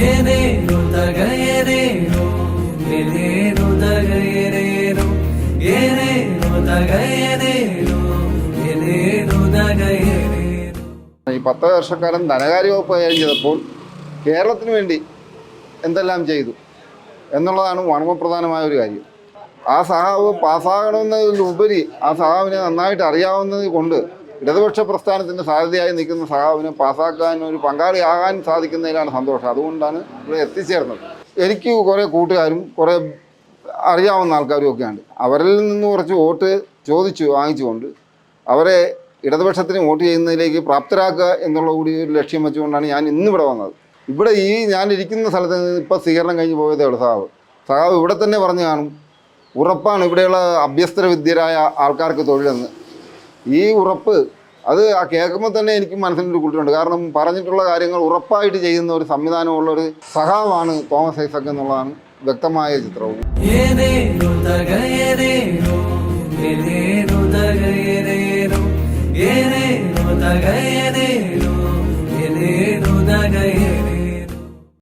ಏನೇನು ತಗಯೇನೇನು ಏನೇನು ತಗಯೇನೇನು ಏನೇನು ತಗಯೇನೇನು ಏನೇನು ತಗಯೇನೇನು ഈ പത്ത് വർഷക്കാലം ധനകാര്യ വകുപ്പ് കൈകാര്യം ചെയ്തപ്പോൾ കേരളത്തിന് വേണ്ടി എന്തെല്ലാം ചെയ്തു എന്നുള്ളതാണ് മർമ്മപ്രധാനമായ ഒരു കാര്യം ആ സഹാവ് പാസ്സാകണമെന്നതിലുപരി ആ സഹാവിനെ നന്നായിട്ട് അറിയാവുന്നത് കൊണ്ട് ഇടതുപക്ഷ പ്രസ്ഥാനത്തിന് സാധ്യതയായി നിൽക്കുന്ന സഹാവിനെ പാസ്സാക്കാൻ ഒരു പങ്കാളിയാകാൻ സാധിക്കുന്നതിലാണ് സന്തോഷം. അതുകൊണ്ടാണ് ഇവിടെ എത്തിച്ചേർന്നത്. എനിക്ക് കുറേ കൂട്ടുകാരും കുറേ അറിയാവുന്ന ആൾക്കാരും ഒക്കെയുണ്ട് അവരിൽ നിന്ന് കുറച്ച് വോട്ട് ചോദിച്ചു വാങ്ങിച്ചുകൊണ്ട് അവരെ ഇടതുപക്ഷത്തിന് വോട്ട് ചെയ്യുന്നതിലേക്ക് പ്രാപ്തരാക്കുക എന്നുള്ള കൂടി ഒരു ലക്ഷ്യം വെച്ചുകൊണ്ടാണ് ഞാൻ ഇന്നിവിടെ വന്നത്. ഇവിടെ ഈ ഞാൻ ഇരിക്കുന്ന സ്ഥലത്ത് നിന്ന് ഇപ്പോൾ സ്വീകരണം കഴിഞ്ഞ് പോയതേ ഉള്ളൂ സഹാവ് സഹാവ് ഇവിടെ തന്നെ പറഞ്ഞു കാണും. ഉറപ്പാണ് ഇവിടെയുള്ള അഭ്യസ്തര വിദ്യരായ ആൾക്കാർക്ക് തൊഴിലെന്ന്. ഈ ഉറപ്പ് അത് ആ കേൾക്കുമ്പോൾ തന്നെ എനിക്ക് മനസ്സിനൊരു കുളിരുണ്ട്. കാരണം പറഞ്ഞിട്ടുള്ള കാര്യങ്ങൾ ഉറപ്പായിട്ട് ചെയ്യുന്ന ഒരു സംവിധാനമുള്ള ഒരു സഹാവാണ് തോമസ് ഐസക് എന്നുള്ളതാണ് വ്യക്തമായ ചിത്രവും. ഏനേ